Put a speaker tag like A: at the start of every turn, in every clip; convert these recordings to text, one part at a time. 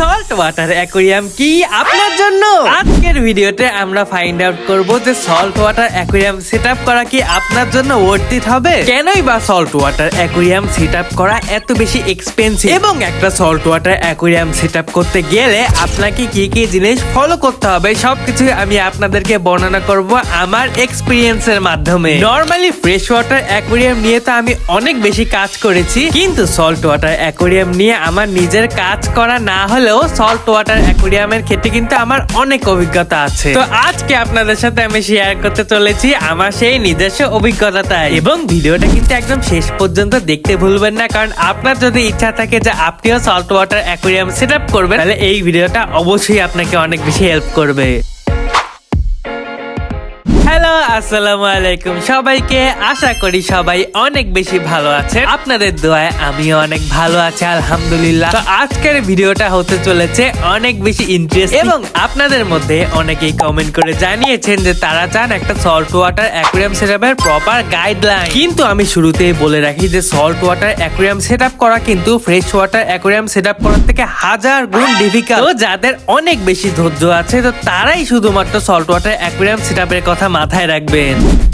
A: Salt water aquarium কি আপনার জন্য? আজকের ভিডিওতে আমরা ফাইন্ড আউট করব যে সল্ট ওয়াটার অ্যাকোরিয়াম সেটআপ করা কি আপনার জন্য হবে? কেনই বা সল্ট ওয়াটার অ্যাকোরিয়াম সেটআপ করা এত বেশি এক্সপেন্সিভ এবং একটা সল্ট ওয়াটার অ্যাকোরিয়াম সেটআপ করতে গেলে আপনাকে কি কি জিনিস ফলো করতে হবে সবকিছু আমি আপনাদেরকে বর্ণনা করব আমার এক্সপিরিয়েন্সের মাধ্যমে। নর্মালি ফ্রেশ ওয়াটার অ্যাকোরিয়াম নিয়ে তো আমি অনেক বেশি কাজ করেছি, কিন্তু সল্ট ওয়াটার অ্যাকোরিয়াম নিয়ে আমার নিজের কাজ করা না হলেও সল্ট ওয়াটার অ্যাকোরিয়ামের ক্ষেত্রে কিন্তু আমার অনেক অভিজ্ঞতা আছে। তো আজকে আপনাদের সাথে আমি শেয়ার করতে চলেছি আমার সেই নিজস্ব অভিজ্ঞতাটা এবং ভিডিওটা কিন্তু একদম শেষ পর্যন্ত দেখতে ভুলবেন না, কারণ আপনার যদি ইচ্ছা থাকে যে আপনিও salt water aquarium set up করবেন, তাহলে এই ভিডিওটা অবশ্যই আপনাকে অনেক বেশি হেল্প করবে। হ্যালো আসসালামু আলাইকুম। সবাইকে আশা করি সবাই অনেক বেশি ভালো আপনাদের দোয়ায় আমিও অনেক ভালো আছি আলহামদুলিল্লাহ। তো আজকের ভিডিওটা হতে চলেছে অনেক বেশি ইন্টারেস্ট এবং আপনাদের মধ্যে অনেকেই কমেন্ট করে জানিয়েছেন যে তারা চান একটা সল্ট ওয়াটার অ্যাকুরিয়াম সেটআপের প্রপার গাইডলাইন কিন্তু আমি শুরুতেই বলে রাখি যে সল্ট ওয়াটার অ্যাকুরিয়াম সেটআপ করা কিন্তু ফ্রেশ ওয়াটার অ্যাকুরিয়াম সেটআপ করার থেকে হাজার গুণ ডিফিকাল্ট তো যাদের অনেক বেশি ধৈর্য আছে তো তারাই শুধুমাত্র সল্ট ওয়াটার অ্যাকুরিয়াম সেটআপের কথা মাথায় রাখবেন।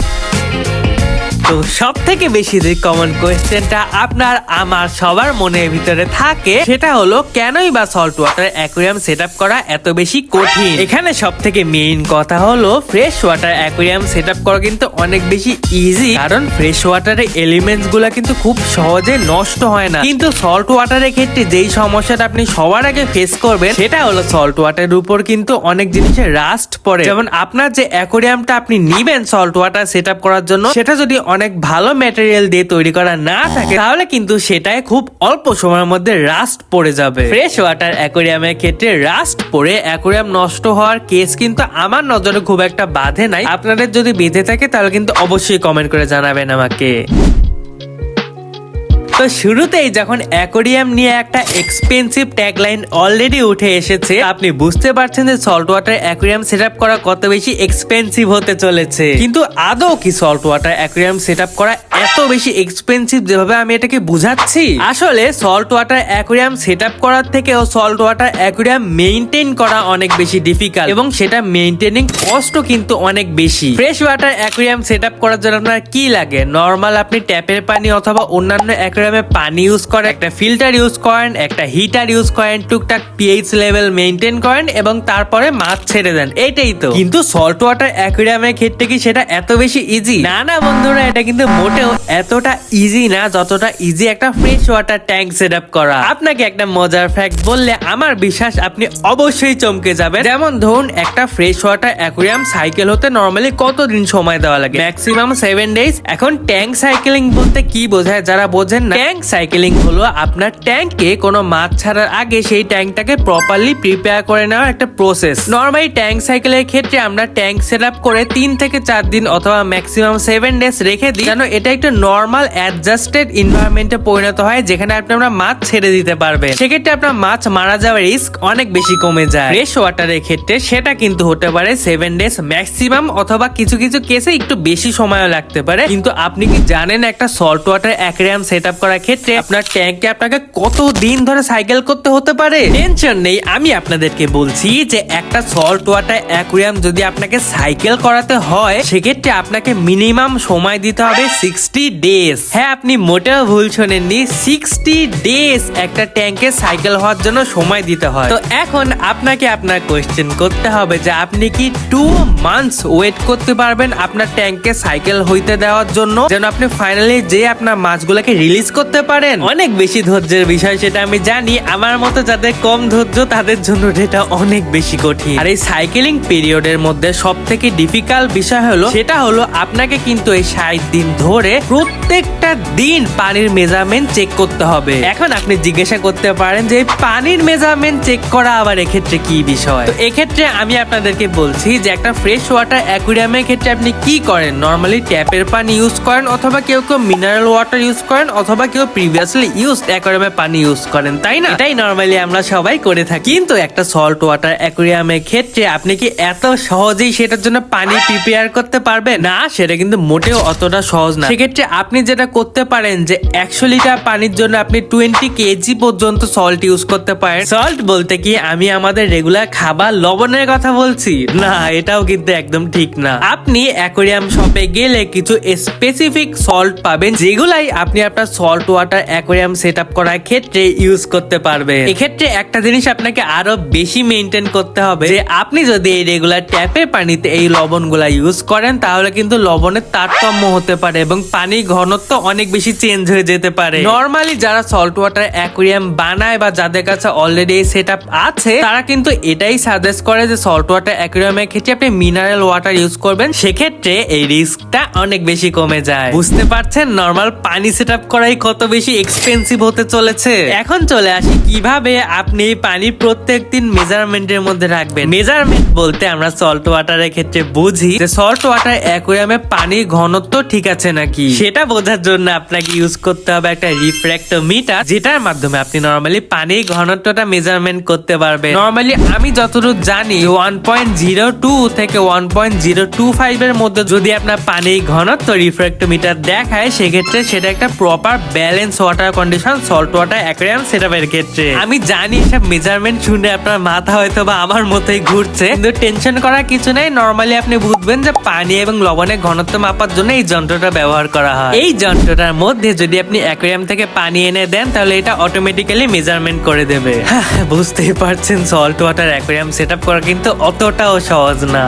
A: তো সব থেকে বেশি যে কমন কোয়েশ্চেনটা আপনার আমার সবার মনের ভিতরে থাকে, সেটা হলো কেনই বা সল্ট ওয়াটার অ্যাকুরিয়াম সেট করা এত বেশি কঠিন? এখানে সব থেকে মেইন কথা হলো ফ্রেশ ওয়াটার অ্যাকুরিয়াম সেট করা কিন্তু অনেক বেশি ইজি কারণ ফ্রেশ ওয়াটারের এলিমেন্টসগুলা কিন্তু খুব সহজে নষ্ট হয় না। কিন্তু সল্ট ওয়াটারের ক্ষেত্রে যেই সমস্যাটা আপনি সবার আগে ফেস করবেন, সেটা হলো সল্ট ওয়াটারের উপর কিন্তু অনেক জিনিসের রাস্ট পড়ে। যেমন আপনার যে অ্যাকোরিয়ামটা আপনি নিবেন সল্ট ওয়াটার সেট করার জন্য, সেটা যদি অনেক ভালো ম্যাটেরিয়াল দিয়ে তৈরি করা না থাকে, তাহলে কিন্তু সেটাই খুব অল্প সময়ের মধ্যে রাস্ট পড়ে যাবে। ফ্রেশ ওয়াটার অ্যাকোরিয়ামের ক্ষেত্রে রাস্ট পড়ে অ্যাকোরিয়াম নষ্ট হওয়ার কেস কিন্তু আমার নজরে খুব একটা বাধে নাই। আপনাদের যদি বেঁধে থাকে, তাহলে কিন্তু অবশ্যই কমেন্ট করে জানাবেন আমাকে। তো শুরুতেই যখন অ্যাকোরিয়াম নিয়ে একটা এক্সপেন্সিভ ট্যাগলাইন অলরেডি উঠে এসেছে, আপনি বুঝতে পারছেন যে সল্ট ওয়াটার অ্যাকোরিয়াম সেট করা কত বেশি এক্সপেন্সিভ হতে চলেছে। কিন্তু আদৌ কি সল্ট ওয়াটার অ্যাকোরিয়াম সেট করা এত বেশি এক্সপেন্সিভ যেভাবে আমি এটাকে বুঝাচ্ছি? আসলে salt water aquarium set up করার থেকেও সল্ট ওয়াটার অ্যাকোরিয়াম মেইনটেইন করা অনেক বেশি ডিফিকাল্ট এবং সেটা মেইনটেনিং কষ্ট কিন্তু অনেক বেশি। ফ্রেশ ওয়াটার অ্যাকোরিয়াম সেট করার জন্য আপনার কি লাগে? নর্মাল আপনি ট্যাপের পানি অথবা অন্যান্য অ্যাকোরিয়ামে পানি ইউজ করেন, একটা ফিল্টার ইউজ করেন, একটা হিটার ইউজ করেন, টুকটাক পিএইচ লেভেল মেনটেন করেন এবং তারপরে মাছ ছেড়ে দেন। এটাই তো। কিন্তু সল্ট ওয়াটার অ্যাকোরিয়ামের ক্ষেত্রে কি সেটা এত বেশি ইজি না না বন্ধুরা, এটা কিন্তু মোটেও এতটা ইজি না যতটা ইজি একটা fresh water tank set up করা। আপনাকে একটা মজার ফ্যাক্ট বললে আমার বিশ্বাস আপনি অবশ্যই চমকে যাবেন। যেমন ধরুন, একটা ফ্রেশ ওয়াটার অ্যাকোরিয়াম সাইকেল হতে নর্মালি কতদিন সময় দেওয়া লাগে? ম্যাক্সিমাম সেভেন ডেজ এখন ট্যাঙ্ক সাইকেলিং বলতে কি বোঝায় যারা বোঝেন ট্যাঙ্ক সাইকেলিং হলো আপনার ট্যাঙ্কে কোনো মাছ ছাড়ার আগে সেই ট্যাঙ্কটাকে প্রপারলি প্রিপেয়ার করে নেওয়ার একটা প্রসেস নর্মালি ট্যাঙ্ক সাইকেলের ক্ষেত্রে আমরা ট্যাঙ্ক সেট আপ করে তিন থেকে চার দিন অথবা ম্যাক্সিমাম সেভেন ডেজ রেখে দিই, যেন এটা একটা নর্মাল অ্যাডজাস্টেড ইনভায়রনমেন্টে পরিণত হয়, যেখানে আপনি আমরা মাছ ছেড়ে দিতে পারবেন। সেক্ষেত্রে আপনার মাছ মারা যাওয়ার রিস্ক অনেক বেশি কমে যায়। ফ্রেশ ওয়াটারের ক্ষেত্রে সেটা কিন্তু হতে পারে সেভেন ডেজ ম্যাক্সিমাম অথবা কিছু কিছু কেসে একটু বেশি সময়ও লাগতে পারে। কিন্তু আপনি কি জানেন একটা salt water aquarium set up করার ক্ষেত্রে আপনার ট্যাঙ্কে আপনাকে কত দিন ধরে সাইকেল করতে হতে পারে? টেনশন নেই, আমি আপনাদেরকে বলছি যে একটা সল্ট ওয়াটার অ্যাকোরিয়াম যদি আপনাকে সাইকেল করাতে হয়, সেক্ষেত্রে আপনাকে মিনিমাম সময় দিতে হবে সিক্সটি ডেজ হ্যাঁ আপনি মোটেও ভুল শোনেননি সিক্সটি ডেজ একটা ট্যাঙ্কে সাইকেল হওয়ার জন্য সময় দিতে হয়। তো এখন আপনাকে আপনার কোয়েশ্চেন করতে হবে যে আপনি কি টু মান্থস ওয়েট করতে পারবেন আপনার ট্যাঙ্কে সাইকেল হইতে দেওয়ার জন্য? যেন আপনি ফাইনালি যে আপনার মাছগুলোকে রিলিজ করতে পারেন? অনেক বেশি ধৈর্যের বিষয় সেটা আমি জানি। আমার মতো যাদের কম ধৈর্য, তাদের জন্য এটা অনেক বেশি কঠিন। আর এই সাইকেলিং পিরিয়ডের মধ্যে সব থেকে ডিফিকাল্ট বিষয় হলো, সেটা হলো আপনাকে কিন্তু এই ষাট দিন ধরে প্রত্যেকটা দিন পানির মেজারমেন্ট চেক করতে হবে। এখন আপনি জিজ্ঞাসা করতে পারেন যে পানির মেজারমেন্ট চেক করা আবার এক্ষেত্রে কি বিষয়? তো এক্ষেত্রে আমি আপনাদেরকে বলছি যে, একটা ফ্রেশ ওয়াটার অ্যাকুরিয়ামের ক্ষেত্রে আপনি কি করেন? নর্মালি ট্যাপের পানি ইউজ করেন অথবা কেউ কেউ মিনারেল ওয়াটার ইউজ করেন অথবা অথবা কেউ প্রিভিয়াসলি ইউজ অ্যাকোয়ারিয়ামে পানি ইউজ করেন, তাই না? এটাই নর্মালি আমরা সবাই করে থাকি। কিন্তু একটা সল্ট ওয়াটার অ্যাকোয়ারিয়ামের ক্ষেত্রে আপনি কি এত সহজেই সেটার জন্য পানি প্রিপেয়ার করতে পারবেন? না, সেটা কিন্তু মোটেও অতটা সহজ না। সেক্ষেত্রে আপনি যেটা করতে পারেন যে, একশো লিটার পানির জন্য আপনি টোয়েন্টি কেজি পর্যন্ত সল্ট ইউজ করতে পারেন। সল্ট বলতে কি, আমি আমাদের রেগুলার খাবার লবণের কথা বলছি? না, এটাও কিন্তু একদম ঠিক না। আপনি অ্যাকোয়ারিয়াম শপে গেলে কিছু স্পেসিফিক সল্ট পাবেন, যেগুলাই আপনি আপনার salt water aquarium set up করার ক্ষেত্রে ইউজ করতে পারবে। এক্ষেত্রে একটা জিনিস আপনাকে আরও বেশি মেনটেন করতে হবে যে, আপনি যদি এই রেগুলার ট্যাপের পানিতে এই লবণগুলা ইউজ করেন, তাহলে কিন্তু লবণের তারতম্য হতে পারে এবং পানির ঘনত্ব অনেক বেশি চেঞ্জ হয়ে যেতে পারে। নর্মালি যারা সল্ট ওয়াটার অ্যাকোয়ারিয়াম বানায় বা যাদের কাছে অলরেডি এই সেট আছে, তারা কিন্তু এটাই সাজেস্ট করে যে সল্ট ওয়াটার অ্যাকোয়ারিয়ামের ক্ষেত্রে আপনি মিনারেল ওয়াটার ইউজ করবেন। সেক্ষেত্রে এই রিস্কটা অনেক বেশি কমে যায়। বুঝতে পারছেন? নর্মাল পানি সেট করাই কত বেশি এক্সপেন্সিভ হতে চলেছে? এখন চলে আসি, কীভাবে আপনি পানি প্রত্যেক দিন মেজারমেন্টের মধ্যে রাখবেন? মেজারমেন্ট বলতে আমরা সল্ট ওয়াটারের ক্ষেত্রে বুঝি যে সল্ট ওয়াটার অ্যাকোয়ারিয়ামে পানির ঘনত্ব ঠিক আছে নাকি? সেটা বোঝার জন্য আপনাকে ইউজ করতে হবে একটা রিফ্র্যাক্টোমিটার যেটার মাধ্যমে আপনি নর্মালি পানির ঘনত্বটা মেজারমেন্ট করতে পারবেন। নর্মালি আমি যতটুকু জানি ওয়ান পয়েন্ট জিরো টু থেকে one point zero two five এর মধ্যে যদি আপনার পানির ঘনত্ব রিফ্র্যাক্টোমিটার দেখায়, সেক্ষেত্রে সেটা একটা proper balance water condition salt water aquarium সেটআপের ক্ষেত্রে আমি জানি সব মেজারমেন্ট শুনে আপনার মাথা হয়তো বা আমার মতোই ঘুরছে। কিন্তু টেনশন করার কিছু নেই নর্মালি আপনি বুঝবেন যে পানি এবং লবণের ঘনত্ব মাপার জন্য এই যন্ত্রটা ব্যবহার করা হয়। এই যন্ত্রটার মধ্যে যদি আপনি অ্যাকোয়ারিয়াম থেকে পানি এনে দেন তাহলে এটা অটোমেটিক্যালি মেজারমেন্ট করে দেবে। হ্যাঁ, বুঝতেই পারছেন সল্ট ওয়াটার অ্যাকোয়ারিয়াম সেট করা কিন্তু অতটাও সহজ না।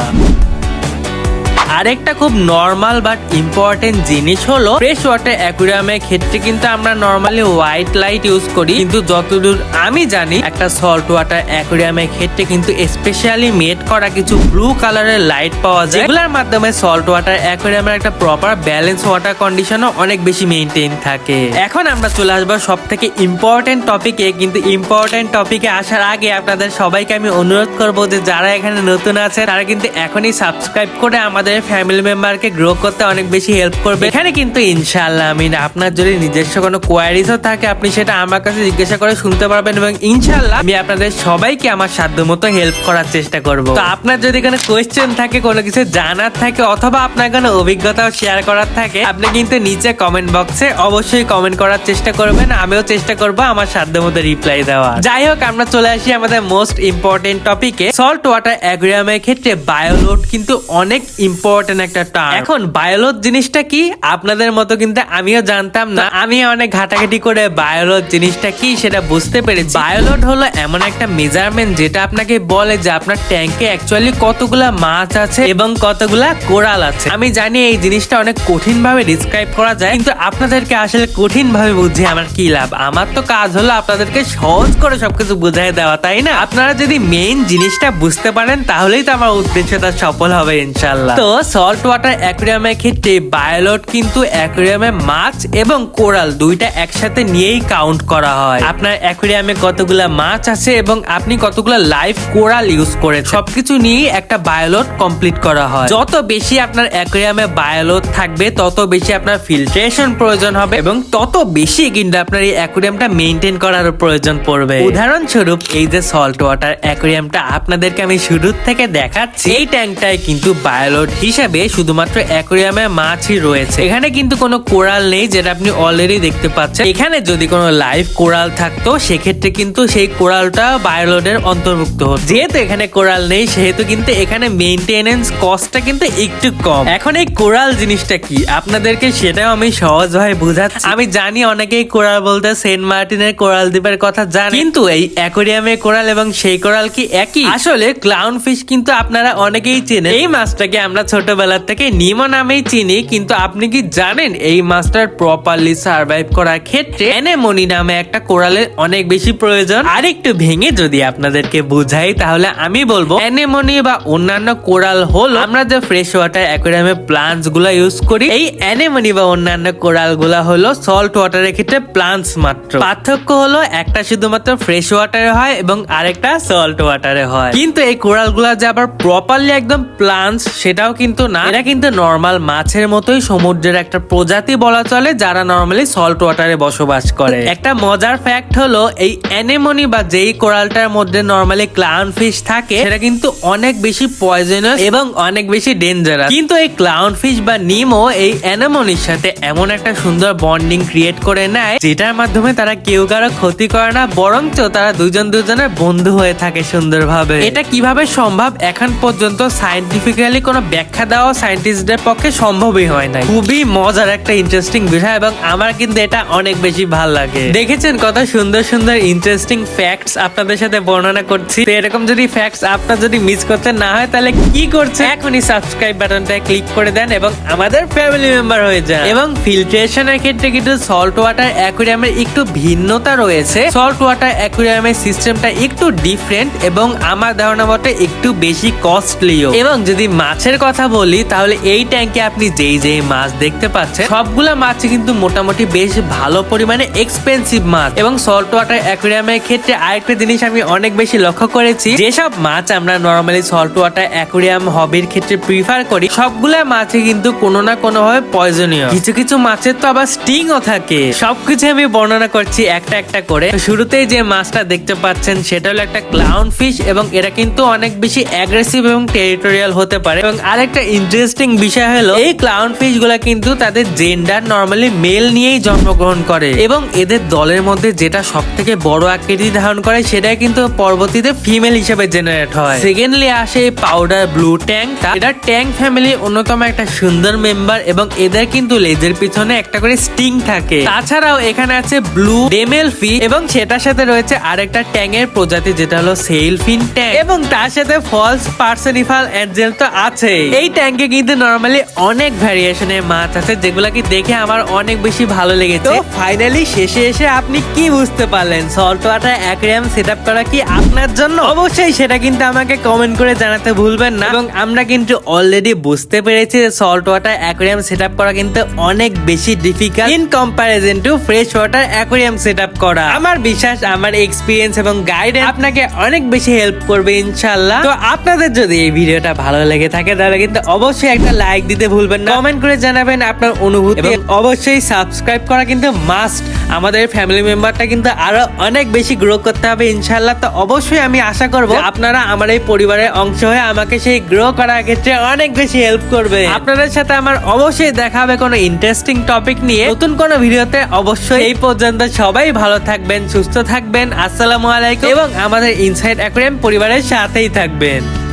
A: আরেকটা খুব নর্মাল বাট ইম্পর্টেন্ট জিনিস হলো ফ্রেশ ওয়াটার অ্যাকুরিয়ামের ক্ষেত্রে কিন্তু আমরা নর্মালি হোয়াইট লাইট ইউজ করি। কিন্তু যতদূর আমি জানি, একটা সল্ট ওয়াটার অ্যাকুরিয়ামের ক্ষেত্রে কিন্তু স্পেশালি মেড করা কিছু ব্লু কালারের লাইট পাওয়া যায়। যেগুলোর মাধ্যমে সল্ট ওয়াটার অ্যাকুরিয়ামের একটা প্রপার ব্যালেন্স ওয়াটার কন্ডিশনও অনেক বেশি মেনটেন থাকে। এখন আমরা চলে আসব সব থেকে ইম্পর্টেন্ট টপিকে কিন্তু ইম্পর্টেন্ট টপিকে আসার আগে আপনাদের সবাইকে আমি অনুরোধ করব যে যারা এখানে নতুন আছে তারা কিন্তু এখনই সাবস্ক্রাইব করে আমাদের ফ্যামিলি মেম্বারকে গ্রো করতে অনেক বেশি হেল্প করবে। এখানে কিন্তু ইনশাল্লাহ আমি আপনার যদি নিজস্ব কোনো কোয়ারিজও থাকে, আপনি সেটা আমার কাছে জিজ্ঞাসা করে শুনতে পারবেন এবং ইনশাল্লাহ আমি আপনাদের সবাইকে আমার সাধ্য মতো হেল্প করার চেষ্টা করব। তো আপনার যদি কোনো কোয়েশ্চেন থাকে, কোনো কিছু জানার থাকে, অথবা আপনার কোনো অভিজ্ঞতাও শেয়ার করার থাকে, আপনি কিন্তু নিচে কমেন্ট বক্সে অবশ্যই কমেন্ট করার চেষ্টা করবেন। আমিও চেষ্টা করব আমার সাধ্য মতো রিপ্লাই দেওয়া যাই হোক, আমরা চলে আসি আমাদের মোস্ট ইম্পর্টেন্ট টপিকে সল্ট ওয়াটার অ্যাকুরিয়ামের ক্ষেত্রে বায়োলোড কিন্তু অনেক ইম্পর্টেন্ট একটা টার্ম এখন বায়োলোড জিনিসটা কি? আপনাদের মতো কিন্তু আমিও জানতাম না। আমি অনেক ঘাটাঘাটি করে বায়োলোড জিনিসটা কি সেটা বুঝতে পেরেছি। বায়োলোড হলো এমন একটা মেজারমেন্ট যেটা আপনাকে বলে যে আপনার ট্যাঙ্কে অ্যাকচুয়ালি কতগুলা মাছ আছে এবং কতগুলা কোরাল আছে। আমি জানি এই জিনিসটা অনেক কঠিন ভাবে ডিসক্রাইব করা যায় কিন্তু আপনাদেরকে আসলে কঠিন ভাবে বুঝিয়ে আমার কি লাভ? আমার তো কাজ হলো আপনাদেরকে সহজ করে সবকিছু বুঝাই দেওয়া তাই না? আপনারা যদি মেইন জিনিসটা বুঝতে পারেন তাহলেই তো আমার উদ্দেশ্যটা সফল হবে ইনশাল্লাহ তো সল্ট ওয়াটার অ্যাকুরিয়ামের ক্ষেত্রে বায়োলট কিন্তু অ্যাকুরিয়ামে মাছ এবং কোরাল দুইটা একসাথে নিয়েই কাউন্ট করা হয়। আপনার অ্যাকুরিয়ামে কতগুলা মাছ আছে এবং আপনি কতগুলা লাইভ কোরাল ইউজ করে সবকিছু নিয়েই একটা বায়োলট কমপ্লিট করা হয়। যত বেশি আপনার অ্যাকুরিয়ামে বায়োলট থাকবে, তত বেশি আপনার ফিল্ট্রেশন প্রয়োজন হবে এবং তত বেশি কিন্তু আপনার এই অ্যাকুরিয়ামটা মেনটেন করার প্রয়োজন পড়বে। উদাহরণস্বরূপ, এই যে সল্ট ওয়াটার অ্যাকুরিয়ামটা আপনাদেরকে আমি শুরুর থেকে দেখাচ্ছি, এই ট্যাঙ্কটায় কিন্তু বায়োলট হিসাবে শুধুমাত্র অ্যাকুরিয়ামে মাছই রয়েছে। এখানে কিন্তু কোনো কোরাল নেই যেটা আপনি অলরেডি দেখতে পাচ্ছেন। এখানে যদি কোনো লাইভ কোরাল থাকতো, সেক্ষেত্রে কিন্তু সেই কোরালটা বায়োলডের অন্তর্ভুক্ত হতো। যেহেতু এখানে কোরাল নেই, সেহেতু কিন্তু এখানে মেনটেনেন্স কস্টটা কিন্তু একটু কম। এখন এই কোরাল জিনিসটা কি? আপনাদেরকে সেটাও আমি সহজভাবে বোঝাচ্ছি। আমি জানি অনেকেই কোরাল বলতে সেন্ট মার্টিনের কোরাল দ্বীপের কথা জানেন কিন্তু এই অ্যাকোরিয়ামে কোরাল এবং সেই কোরাল কি একই? আসলে ক্লাউন ফিশ কিন্তু আপনারা অনেকেই চেনেন। এই মাছটাকে আমরা ছোটবেলা থেকে নিমো নামেই চিনি, কিন্তু আপনি কি জানেন এই মাছটার প্রপারলি সার্ভাইভ করার ক্ষেত্রে অ্যানেমনি নামে একটা কোরালের অনেক বেশি প্রয়োজন? আর একটু ভেঙে যদি আপনাদেরকে বুঝাই, তাহলে আমি বলব, অ্যানেমনি বা অন্যান্য কোরাল হলো, আমরা যে ফ্রেশ ওয়াটার অ্যাকোরিয়ামে প্লান্টসগুলা ইউজ করি, এই অ্যানেমনি বা অন্যান্য কোরালগুলা হলো সল্ট ওয়াটারের ক্ষেত্রে প্লান্টস মাত্র। পার্থক্য হলো, একটা শুধুমাত্র ফ্রেশ ওয়াটারে হয় এবং আরেকটা সল্ট ওয়াটারে হয়। কিন্তু এই কোরালগুলা যে আবার প্রপারলি একদম প্লান্টস সেটাও কিন্তু কিন্তু না। এটা কিন্তু নর্মাল মাছের মতোই সমুদ্রের একটা প্রজাতি বলা চলে, যারা নর্মালি সল্ট ওয়াটারে বসবাস করে। একটা মজার ফ্যাক্ট হলো, এই অ্যানেমনি বা যেই কোরালটার মধ্যে নর্মালি ক্লাউন ফিশ থাকে, সেটা কিন্তু অনেক বেশি পয়জনাস এবং অনেক বেশি ডেঞ্জারাস কিন্তু এই ক্লাউন ফিশ বা নিমো এই অ্যানেমনির সাথে এমন একটা সুন্দর বন্ডিং ক্রিয়েট করে নেয়, যেটার মাধ্যমে তারা কেউ কারও ক্ষতি করে না, বরঞ্চ তারা দুজন দুজনের বন্ধু হয়ে থাকে সুন্দরভাবে। এটা কীভাবে সম্ভব? এখন পর্যন্ত সাইন্টিফিক্যালি কোনো ব্যাখ্যা দেওয়া সায়েন্টিস্টদের পক্ষে সম্ভবই হয় না খুবই মজার একটা ইন্টারেস্টিং বিষয় এবং আমার কিন্তু এটা অনেক বেশি ভালো লাগে। দেখেছেন কত সুন্দর সুন্দর ইন্টারেস্টিং ফ্যাক্টস আপনাদের সাথে বর্ণনা করছি। এরকম যদি ফ্যাক্টস আপনার যদি মিস করতে না হয়, তাহলে কি করছে এখনই সাবস্ক্রাইব বাটনটা ক্লিক করে দেন এবং আমাদের ফ্যামিলি মেম্বার হয়ে যান। এবং ফিল্ট্রেশনের ক্ষেত্রে কিন্তু সল্ট ওয়াটার অ্যাকুরিয়ামের একটু ভিন্নতা রয়েছে। সল্ট ওয়াটার অ্যাকুরিয়ামের সিস্টেমটা একটু ডিফারেন্ট এবং আমার ধারণা মতে একটু বেশি কস্টলিও এবং যদি মাছের কথা বলি, তাহলে এই ট্যাঙ্কে আপনি যেই যেই মাছ দেখতে পাচ্ছেন, সবগুলা মাছ কিন্তু মোটামুটি বেশ ভালো পরিমাণে এক্সপেন্সিভ মাছ। এবং সল্ট ওয়াটার অ্যাকুরিয়ামের ক্ষেত্রে আরেকটা জিনিস আমি অনেক বেশি লক্ষ্য করেছি, যেসব মাছ আমরা নর্মালি সল্ট ওয়াটার অ্যাকুরিয়াম হবির ক্ষেত্রে প্রিফার করি, সবগুলা মাছে কিন্তু কোনো না কোনো ভাবে পয়জনীয় কিছু কিছু মাছের তো আবার স্টিংও থাকে। সবকিছু আমি বর্ণনা করছি একটা একটা করে। শুরুতেই যে মাছটা দেখতে পাচ্ছেন, সেটা হলো একটা ক্লাউন ফিশ এবং এরা কিন্তু অনেক বেশি অ্যাগ্রেসিভ এবং টেরিটোরিয়াল হতে পারে। এবং আরেকটা ইন্টারেস্টিং বিষয় হলো, এই ক্লাউন ফিশগুলা কিন্তু তাদের জেন্ডার নর্মালি মেল নিয়েই জন্মগ্রহণ করে এবং এদের দলের মধ্যে যেটা সব থেকে বড় আকৃতি ধারণ করে সেটাই কিন্তু পরবর্তীতে ফিমেল হিসেবে জেনারেট হয়। সেকেন্ডলি আসে পাউডার ব্লু ট্যাঙ্ক এটা ট্যাঙ্ক ফ্যামিলি অন্যতম একটা সুন্দর মেম্বার এবং এদের কিন্তু লেজের পিছনে একটা করে স্টিং থাকে। তাছাড়াও এখানে আছে ব্লু ডেমেল ফি এবং সেটার সাথে রয়েছে আরেকটা ট্যাঙ্গের প্রজাতি যেটা হলো সেল ফিন ট্যাঙ্ক এবং তার সাথে ফলস পার্সনিফাল অ্যাঞ্জেল তো আছে এই ট্যাঙ্কে কিন্তু নর্মালি অনেক ভ্যারিয়েশনের মাছ আছে যেগুলা কি দেখে আমার অনেক বেশি ভালো লেগেছে। ফাইনালি শেষে এসে আপনি কি বুঝতে পারলেন? সল্ট ওয়াটার অ্যাকুরিয়াম সেট করা কি আপনার জন্য? অবশ্যই সেটা কিন্তু আমাকে কমেন্ট করে জানাতে ভুলবেন না। এবং আমরা কিন্তু অলরেডি বুঝতে পেরেছি যে সল্ট ওয়াটার অ্যাকুরিয়াম সেট করা কিন্তু অনেক বেশি difficult in comparison to fresh water aquarium set up করা। আমার বিশ্বাস আমার এক্সপিরিয়েন্স এবং গাইডেন্স আপনাকে অনেক বেশি হেল্প করবে ইনশাল্লাহ তো আপনাদের যদি এই ভিডিওটা ভালো লেগে থাকে তাহলে কিন্তু অবশ্যই একটা লাইক দিতে ভুলবেন না। কমেন্ট করে জানাবেন আপনার অনুভূতি। এবং অবশ্যই সাবস্ক্রাইব করা কিন্তু মাস্ট আমাদের ফ্যামিলি মেম্বারটা কিন্তু আরও অনেক বেশি গ্রো করতে হবে ইনশাল্লাহ তো অবশ্যই আমি আশা করব আপনারা আমার এই পরিবারের অংশ হয়ে আমাকে সেই গ্রো করার ক্ষেত্রে অনেক বেশি হেল্প করবে। আপনাদের সাথে আমার অবশ্যই দেখা হবে কোনো ইন্টারেস্টিং টপিক নিয়ে। নতুন কোনো ভিডিওতে অবশ্যই এই পর্যন্ত সবাই ভালো থাকবেন সুস্থ থাকবেন। আসসালামু আলাইকুম। এবং আমাদের ইনসাইড অ্যাকুরিয়াম পরিবারের সাথেই থাকবেন।